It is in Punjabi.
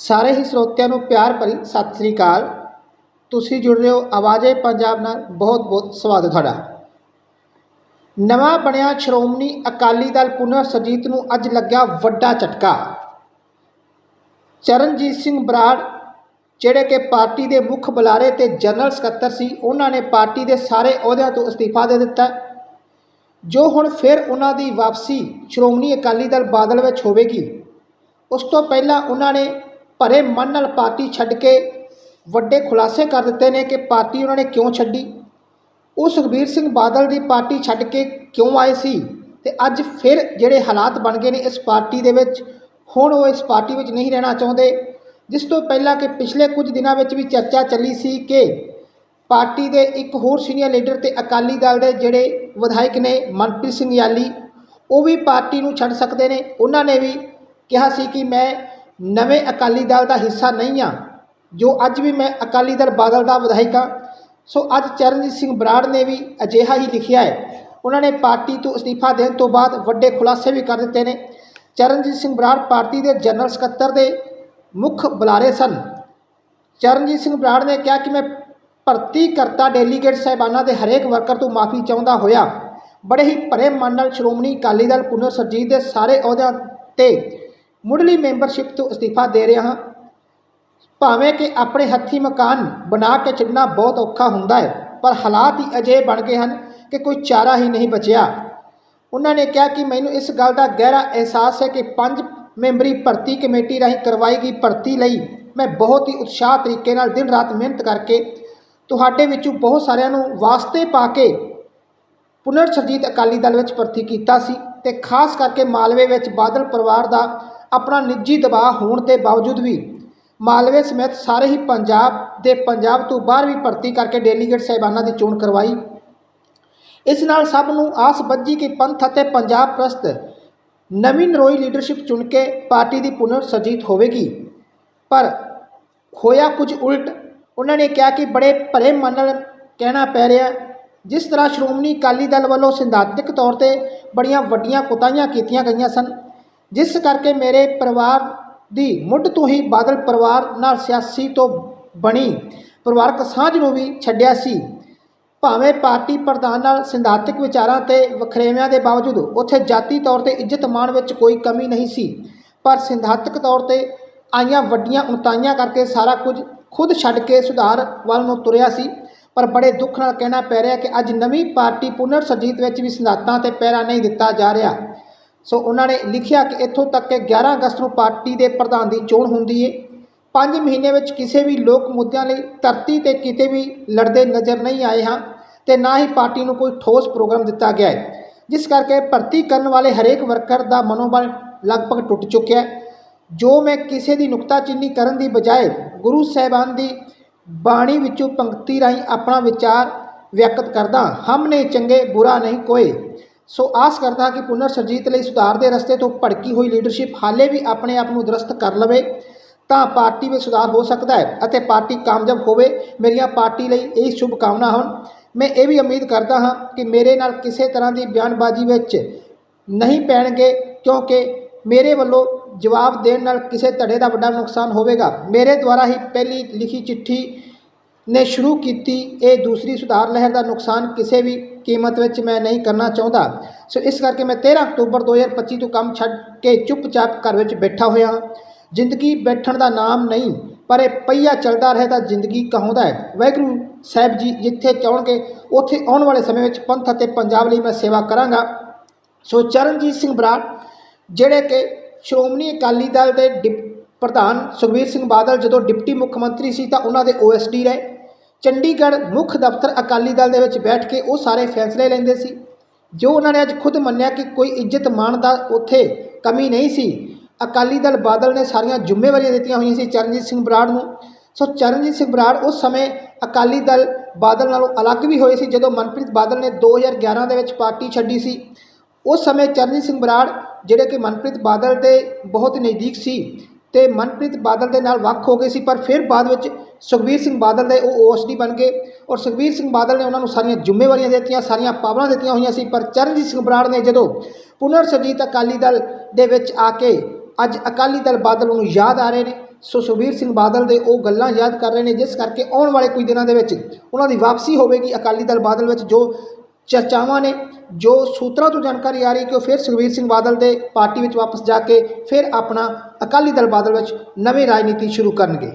ਸਾਰੇ ਹੀ ਸਰੋਤਿਆਂ ਨੂੰ ਪਿਆਰ ਭਰੀ ਸਤਿ ਸ੍ਰੀ ਅਕਾਲ। ਤੁਸੀਂ ਜੁੜ ਰਹੇ ਹੋ ਆਵਾਜ਼ੇ ਪੰਜਾਬ ਨਾਲ। ਬਹੁਤ ਬਹੁਤ ਸਵਾਗਤ ਤੁਹਾਡਾ। ਨਵਾਂ ਬਣਿਆ ਸ਼੍ਰੋਮਣੀ ਅਕਾਲੀ ਦਲ ਪੁਨਰ ਸਰਜੀਤ ਨੂੰ ਅੱਜ ਲੱਗਿਆ ਵੱਡਾ ਝਟਕਾ। ਚਰਨਜੀਤ ਸਿੰਘ ਬਰਾੜ, ਜਿਹੜੇ ਕਿ ਪਾਰਟੀ ਦੇ ਮੁੱਖ ਬੁਲਾਰੇ ਤੇ ਜਨਰਲ ਸਕੱਤਰ ਸੀ, ਉਹਨਾਂ ਨੇ ਪਾਰਟੀ ਦੇ ਸਾਰੇ ਅਹੁਦਿਆਂ ਤੋਂ ਅਸਤੀਫਾ ਦੇ ਦਿੱਤਾ। ਜੋ ਹੁਣ ਫਿਰ ਉਹਨਾਂ ਦੀ ਵਾਪਸੀ ਸ਼੍ਰੋਮਣੀ ਅਕਾਲੀ ਦਲ ਬਾਦਲ ਵਿੱਚ ਹੋਵੇਗੀ, ਉਸ ਤੋਂ ਪਹਿਲਾਂ ਉਹਨਾਂ ਨੇ ਭਰੇ ਮਨ ਨਾਲ ਪਾਰਟੀ ਛੱਡ ਕੇ ਵੱਡੇ ਖੁਲਾਸੇ ਕਰ ਦਿੱਤੇ ਨੇ ਕਿ ਪਾਰਟੀ ਉਹਨਾਂ ਨੇ ਕਿਉਂ ਛੱਡੀ? ਉਹ ਸੁਖਬੀਰ ਸਿੰਘ ਬਾਦਲ ਦੀ ਪਾਰਟੀ ਛੱਡ ਕੇ ਕਿਉਂ ਆਏ ਸੀ? ਤੇ ਅੱਜ ਫਿਰ ਜਿਹੜੇ ਹਾਲਾਤ ਬਣ ਗਏ ਨੇ ਇਸ ਪਾਰਟੀ ਦੇ ਵਿੱਚ, ਹੁਣ ਉਹ ਇਸ ਪਾਰਟੀ ਵਿੱਚ ਨਹੀਂ ਰਹਿਣਾ ਚਾਹੁੰਦੇ, ਜਿਸ ਤੋਂ ਪਹਿਲਾਂ ਕਿ ਪਿਛਲੇ ਕੁਝ ਦਿਨਾਂ ਵਿੱਚ ਵੀ ਚਰਚਾ ਚੱਲੀ ਸੀ ਕਿ ਪਾਰਟੀ ਦੇ ਇੱਕ ਹੋਰ ਸੀਨੀਅਰ ਲੀਡਰ ਤੇ ਅਕਾਲੀ ਦਲ ਦੇ ਜਿਹੜੇ ਵਿਧਾਇਕ ਨੇ ਮਨਪ੍ਰੀਤ ਸਿੰਘ ਯਾਲੀ, ਉਹ ਵੀ ਪਾਰਟੀ ਨੂੰ ਛੱਡ ਸਕਦੇ ਨੇ। ਉਹਨਾਂ ਨੇ ਵੀ ਕਿਹਾ ਸੀ ਕਿ ਮੈਂ ਨਵੇਂ ਅਕਾਲੀ ਦਲ ਦਾ ਹਿੱਸਾ ਨਹੀਂ ਹਾਂ ਜੋ ਅੱਜ ਵੀ ਮੈਂ ਅਕਾਲੀ ਦਲ ਬਾਦਲ ਦਾ ਵਿਧਾਇਕ ਹਾਂ। ਸੋ ਅੱਜ ਚਰਨਜੀਤ ਸਿੰਘ ਬਰਾੜ ਨੇ ਵੀ ਅਜਿਹਾ ਹੀ ਲਿਖਿਆ ਹੈ। ਉਹਨਾਂ ਨੇ ਪਾਰਟੀ ਤੋਂ ਅਸਤੀਫਾ ਦੇਣ ਤੋਂ ਬਾਅਦ ਵੱਡੇ ਖੁਲਾਸੇ ਵੀ ਕਰ ਦਿੱਤੇ ਨੇ। ਚਰਨਜੀਤ ਸਿੰਘ ਬਰਾੜ ਪਾਰਟੀ ਦੇ ਜਨਰਲ ਸਕੱਤਰ ਦੇ ਮੁੱਖ ਬੁਲਾਰੇ ਸਨ। ਚਰਨਜੀਤ ਸਿੰਘ ਬਰਾੜ ਨੇ ਕਿਹਾ ਕਿ ਮੈਂ ਭਰਤੀ ਕਰਤਾ ਡੈਲੀਗੇਟ ਸਾਹਿਬਾਨਾਂ ਦੇ ਹਰੇਕ ਵਰਕਰ ਤੋਂ ਮਾਫੀ ਚਾਹੁੰਦਾ ਹੋਇਆ। ਬੜੇ ਹੀ ਭਰੇ ਮਨ ਨਾਲ ਸ਼੍ਰੋਮਣੀ ਅਕਾਲੀ ਦਲ ਪੁਨਰ ਸਰਜੀਤ ਦੇ ਸਾਰੇ ਅਹੁਦਿਆਂ ਤੇ ਮੁੱਢਲੀ ਮੈਂਬਰਸ਼ਿਪ ਤੋਂ ਅਸਤੀਫਾ ਦੇ ਰਿਹਾ ਹਾਂ। ਭਾਵੇਂ ਕਿ ਆਪਣੇ ਹੱਥੀ ਮਕਾਨ ਬਣਾ ਕੇ ਛੱਡਣਾ ਬਹੁਤ ਔਖਾ ਹੁੰਦਾ ਹੈ, ਪਰ ਹਾਲਾਤ ਹੀ ਅਜਿਹੇ ਬਣ ਗਏ ਹਨ ਕਿ ਕੋਈ ਚਾਰਾ ਹੀ ਨਹੀਂ ਬਚਿਆ। ਉਹਨਾਂ ਨੇ ਕਿਹਾ ਕਿ ਮੈਨੂੰ ਇਸ ਗੱਲ ਦਾ ਗਹਿਰਾ ਅਹਿਸਾਸ ਹੈ ਕਿ ਪੰਜ ਮੈਂਬਰੀ ਭਰਤੀ ਕਮੇਟੀ ਰਾਹੀਂ ਕਰਵਾਈ ਗਈ ਭਰਤੀ ਲਈ ਮੈਂ ਬਹੁਤ ਹੀ ਉਤਸ਼ਾਹ ਤਰੀਕੇ ਨਾਲ ਦਿਨ ਰਾਤ ਮਿਹਨਤ ਕਰਕੇ ਤੁਹਾਡੇ ਵਿੱਚੋਂ ਬਹੁਤ ਸਾਰਿਆਂ ਨੂੰ ਵਾਸਤੇ ਪਾ ਕੇ ਪੁਨਰ ਸਰਜੀਤ ਅਕਾਲੀ ਦਲ ਵਿੱਚ ਭਰਤੀ ਕੀਤਾ ਸੀ ਤੇ ਖਾਸ ਕਰਕੇ ਮਾਲਵੇ ਵਿੱਚ ਬਾਦਲ ਪਰਿਵਾਰ ਦਾ ਆਪਣਾ ਨਿੱਜੀ ਦਬਾਅ ਹੋਣ ਦੇ ਬਾਵਜੂਦ ਵੀ ਮਾਲਵੇ ਸਮੇਤ ਸਾਰੇ ਹੀ ਪੰਜਾਬ ਦੇ ਪੰਜਾਬ ਤੋਂ ਬਾਹਰ ਵੀ ਭਰਤੀ ਕਰਕੇ ਡੈਲੀਗੇਟ ਸਾਹਿਬਾਨਾਂ ਦੀ ਚੋਣ ਕਰਵਾਈ। ਇਸ ਨਾਲ ਸਭ ਨੂੰ ਆਸ ਬੱਝੀ ਕਿ ਪੰਥ ਅਤੇ ਪੰਜਾਬ ਪ੍ਰਸਤ ਨਵੀਂ ਨਰੋਈ ਲੀਡਰਸ਼ਿਪ ਚੁਣ ਕੇ ਪਾਰਟੀ ਦੀ ਪੁਨਰ ਸਰਜੀਤ ਹੋਵੇਗੀ। ਪਰ ਹੋਇਆ ਕੁਝ ਉਲਟ, ਉਹਨਾਂ ਨੇ ਕਿਹਾ ਕਿ ਬੜੇ ਭਰੇ ਮਨ ਨਾਲ ਕਹਿਣਾ ਪੈ ਰਿਹਾ ਜਿਸ ਤਰ੍ਹਾਂ ਸ਼੍ਰੋਮਣੀ ਅਕਾਲੀ ਦਲ ਵੱਲੋਂ ਸਿਧਾਂਤਕ ਤੌਰ ਤੇ ਬੜੀਆਂ ਵੱਡੀਆਂ ਕੁਤਾਹੀਆਂ ਕੀਤੀਆਂ ਗਈਆਂ ਸਨ ਜਿਸ ਕਰਕੇ ਮੇਰੇ ਪਰਿਵਾਰ ਦੀ ਮੁੱਢ ਤੋਂ ਹੀ ਬਾਦਲ ਪਰਿਵਾਰ ਨਾਲ ਸਿਆਸੀ ਤੋਂ ਬਣੀ ਪਰਿਵਾਰਕ ਸਾਂਝ ਨੂੰ ਵੀ ਛੱਡਿਆ ਸੀ। ਭਾਵੇਂ ਪਾਰਟੀ ਪ੍ਰਧਾਨ ਨਾਲ ਸਿਧਾਂਤਕ ਵਿਚਾਰਾਂ ਤੇ ਵਖਰੇਵਿਆਂ ਦੇ ਬਾਵਜੂਦ ਉੱਥੇ ਜਾਤੀ ਤੌਰ ਤੇ ਇੱਜ਼ਤ ਮਾਣ ਵਿੱਚ ਕੋਈ ਕਮੀ ਨਹੀਂ ਸੀ, ਪਰ ਸਿਧਾਂਤਕ ਤੌਰ ਤੇ ਆਈਆਂ ਵੱਡੀਆਂ ਉਣਤਾਈਆਂ ਕਰਕੇ ਸਾਰਾ ਕੁਝ ਖੁਦ ਛੱਡ ਕੇ ਸੁਧਾਰ ਵੱਲ ਨੂੰ ਤੁਰਿਆ ਸੀ। ਪਰ ਬੜੇ ਦੁੱਖ ਨਾਲ ਕਹਿਣਾ ਪੈ ਰਿਹਾ ਕਿ ਅੱਜ ਨਵੀਂ ਪਾਰਟੀ ਪੁਨਰ ਸਰਜੀਤ ਵਿੱਚ ਵੀ ਸਿਧਾਂਤਾਂ ਤੇ ਪਹਿਰਾ ਨਹੀਂ ਦਿੱਤਾ ਜਾ ਰਿਹਾ। ਸੋ ਉਹਨਾਂ ਨੇ ਲਿਖਿਆ ਕਿ ਇੱਥੋਂ ਤੱਕ ਕਿ 11 ਅਗਸਤ ਨੂੰ ਪਾਰਟੀ ਦੇ ਪ੍ਰਧਾਨ ਦੀ ਚੋਣ ਹੁੰਦੀ ਏ। ਪੰਜ ਮਹੀਨੇ ਵਿੱਚ ਕਿਸੇ ਵੀ ਲੋਕ ਮੁੱਦਿਆਂ ਲਈ ਧਰਤੀ ਤੇ ਕਿਤੇ ਵੀ ਲੜਦੇ ਨਜ਼ਰ ਨਹੀਂ ਆਏ ਹਾਂ ਤੇ ਨਾ ਹੀ ਪਾਰਟੀ ਨੂੰ ਕੋਈ ਠੋਸ ਪ੍ਰੋਗਰਾਮ ਦਿੱਤਾ ਗਿਆ ਹੈ ਜਿਸ ਕਰਕੇ ਭਰਤੀ ਕਰਨ ਵਾਲੇ ਹਰੇਕ ਵਰਕਰ ਦਾ ਮਨੋਬਲ ਲਗਭਗ ਟੁੱਟ ਚੁੱਕਿਆ ਹੈ ਜੋ ਮੈਂ ਕਿਸੇ ਦੀ ਨੁਕਤਾਚੀਨੀ ਕਰਨ ਦੀ ਬਜਾਏ ਗੁਰੂ ਸਾਹਿਬਾਨ ਦੀ ਬਾਣੀ ਵਿੱਚੋਂ ਪੰਕਤੀ ਰਾਹੀਂ ਆਪਣਾ ਵਿਚਾਰ ਵਿਅਕਤ ਕਰਦਾ, ਹਮ ਨੇ ਚੰਗੇ ਬੁਰਾ ਨਹੀਂ ਕੋਏ। ਸੋ ਆਸ ਕਰਦਾ ਕਿ ਪੁਨਰ ਸਰਜੀਤ ਲਈ ਸੁਧਾਰ ਦੇ ਰਸਤੇ ਤੋਂ ਭੜਕੀ ਹੋਈ ਲੀਡਰਸ਼ਿਪ ਹਾਲੇ ਵੀ ਆਪਣੇ ਆਪ ਨੂੰ ਦਰਸਤ ਕਰ ਲਵੇ, ਤਾਂ ਪਾਰਟੀ ਵਿੱਚ ਸੁਧਾਰ ਹੋ ਸਕਦਾ ਹੈ ਅਤੇ ਪਾਰਟੀ ਕਾਮਯਾਬ ਹੋਵੇ। ਮੇਰੀਆਂ ਪਾਰਟੀ ਲਈ ਇਹ ਸ਼ੁਭ ਕਾਮਨਾ ਹਨ। ਮੈਂ ਇਹ ਵੀ ਉਮੀਦ ਕਰਦਾ ਹਾਂ ਕਿ ਮੇਰੇ ਨਾਲ ਕਿਸੇ ਤਰ੍ਹਾਂ ਦੀ ਬਿਆਨਬਾਜ਼ੀ ਵਿੱਚ ਨਹੀਂ ਪੈਣਗੇ, ਕਿਉਂਕਿ ਮੇਰੇ ਵੱਲੋਂ ਜਵਾਬ ਦੇਣ ਨਾਲ ਕਿਸੇ ਧੜੇ ਦਾ ਵੱਡਾ ਨੁਕਸਾਨ ਹੋਵੇਗਾ। ਮੇਰੇ ਦੁਆਰਾ ਹੀ ਪਹਿਲੀ ਲਿਖੀ ਚਿੱਠੀ ਨੇ ਸ਼ੁਰੂ ਕੀਤੀ। ਇਹ ਦੂਸਰੀ ਸੁਧਾਰ ਲਹਿਰ ਦਾ ਨੁਕਸਾਨ ਕਿਸੇ ਵੀ ਕੀਮਤ ਵਿੱਚ ਮੈਂ ਨਹੀਂ ਕਰਨਾ ਚਾਹੁੰਦਾ। ਸੋ ਇਸ ਕਰਕੇ ਮੈਂ 13 ਅਕਤੂਬਰ 2025 ਤੋਂ ਕੰਮ ਛੱਡ ਕੇ ਚੁੱਪਚਾਪ ਘਰ ਵਿੱਚ ਬੈਠਾ ਹੋਇਆ। ਹਾਂ ਜ਼ਿੰਦਗੀ ਬੈਠਣ ਦਾ ਨਾਮ ਨਹੀਂ, ਪਰ ਇਹ ਪਈਆ ਚੱਲਦਾ ਰਹੇ ਤਾਂ ਜ਼ਿੰਦਗੀ ਕਹਾਉਂਦਾ ਹੈ। ਵਾਹਿਗੁਰੂ ਸਾਹਿਬ ਜੀ ਜਿੱਥੇ ਚਾਹਣਗੇ, ਉੱਥੇ ਆਉਣ ਵਾਲੇ ਸਮੇਂ ਵਿੱਚ ਪੰਥ ਅਤੇ ਪੰਜਾਬ ਲਈ ਮੈਂ ਸੇਵਾ ਕਰਾਂਗਾ। ਸੋ ਚਰਨਜੀਤ ਸਿੰਘ ਬਰਾੜ, ਜਿਹੜੇ ਕਿ ਸ਼੍ਰੋਮਣੀ ਅਕਾਲੀ ਦਲ ਦੇ ਡਿਪ, ਪ੍ਰਧਾਨ ਸੁਖਬੀਰ ਸਿੰਘ ਬਾਦਲ ਜਦੋਂ ਡਿਪਟੀ ਮੁੱਖ ਮੰਤਰੀ ਸੀ ਤਾਂ ਉਹਨਾਂ ਦੇ ਓਐਸਡੀ ਰਹੇ। ਚੰਡੀਗੜ੍ਹ ਮੁੱਖ ਦਫ਼ਤਰ ਅਕਾਲੀ ਦਲ ਦੇ ਵਿੱਚ ਬੈਠ ਕੇ ਉਹ ਸਾਰੇ ਫੈਸਲੇ ਲੈਂਦੇ ਸੀ। ਜੋ ਉਹਨਾਂ ਨੇ ਅੱਜ ਖੁਦ ਮੰਨਿਆ ਕਿ ਕੋਈ ਇੱਜ਼ਤ ਮਾਣ ਦਾ ਉੱਥੇ ਕਮੀ ਨਹੀਂ ਸੀ, ਅਕਾਲੀ ਦਲ ਬਾਦਲ ਨੇ ਸਾਰੀਆਂ ਜ਼ਿੰਮੇਵਾਰੀਆਂ ਦਿੱਤੀਆਂ ਹੋਈਆਂ ਸੀ ਚਰਨਜੀਤ ਸਿੰਘ ਬਰਾੜ ਨੂੰ। ਸੋ ਚਰਨਜੀਤ ਸਿੰਘ ਬਰਾੜ ਉਸ ਸਮੇਂ ਅਕਾਲੀ ਦਲ ਬਾਦਲ ਨਾਲੋਂ ਅਲੱਗ ਵੀ ਹੋਏ ਸੀ, ਜਦੋਂ ਮਨਪ੍ਰੀਤ ਬਾਦਲ ਨੇ 2011 ਦੇ ਵਿੱਚ ਪਾਰਟੀ ਛੱਡੀ ਸੀ। ਉਸ ਸਮੇਂ ਚਰਨਜੀਤ ਸਿੰਘ ਬਰਾੜ, ਜਿਹੜੇ ਕਿ ਮਨਪ੍ਰੀਤ ਬਾਦਲ ਦੇ ਬਹੁਤ ਨਜ਼ਦੀਕ ਸੀ ਤੇ ਮਨਪ੍ਰੀਤ ਬਾਦਲ ਦੇ ਨਾਲ ਵੱਖ ਹੋ ਗਏ ਸੀ, ਪਰ ਫਿਰ ਬਾਅਦ ਵਿੱਚ ਸੁਖਬੀਰ ਸਿੰਘ ਬਾਦਲ ਦੇ ਉਹ ਓਐਸਡੀ ਬਣ ਗਏ ਔਰ ਸੁਖਬੀਰ ਸਿੰਘ ਬਾਦਲ ਨੇ ਉਹਨਾਂ ਨੂੰ ਸਾਰੀਆਂ ਜ਼ਿੰਮੇਵਾਰੀਆਂ ਦਿੱਤੀਆਂ, ਸਾਰੀਆਂ ਪਾਵਰਾਂ ਦਿੱਤੀਆਂ ਹੋਈਆਂ ਸੀ, ਪਰ ਚਰਨਜੀਤ ਸਿੰਘ ਬਰਾੜ ਨੇ ਜਦੋਂ ਪੁਨਰ ਸਰਜੀਤ ਅਕਾਲੀ ਦਲ ਦੇ ਵਿੱਚ ਆ ਕੇ ਅੱਜ ਅਕਾਲੀ ਦਲ ਬਾਦਲ ਨੂੰ ਯਾਦ ਆ ਰਹੇ ਨੇ, ਸੋ ਸੁਖਬੀਰ ਸਿੰਘ ਬਾਦਲ ਦੇ ਉਹ ਗੱਲਾਂ ਯਾਦ ਕਰ ਰਹੇ ਨੇ, ਜਿਸ ਕਰਕੇ ਆਉਣ ਵਾਲੇ ਕੁਝ ਦਿਨਾਂ ਦੇ ਵਿੱਚ ਉਹਨਾਂ ਦੀ ਵਾਪਸੀ ਹੋਵੇਗੀ ਅਕਾਲੀ ਦਲ ਬਾਦਲ ਵਿੱਚ, ਜੋ ਚਰਚਾਵਾਂ ਨੇ, ਜੋ ਸੂਤਰਾਂ ਤੋਂ ਜਾਣਕਾਰੀ ਆ ਰਹੀ ਕਿ ਉਹ ਫਿਰ ਸੁਖਬੀਰ ਸਿੰਘ ਬਾਦਲ ਦੇ ਪਾਰਟੀ ਵਿੱਚ ਵਾਪਸ ਜਾ ਕੇ ਫਿਰ ਆਪਣਾ ਅਕਾਲੀ ਦਲ ਬਾਦਲ ਵਿੱਚ ਨਵੀਂ ਰਾਜਨੀਤੀ ਸ਼ੁਰੂ ਕਰਨਗੇ।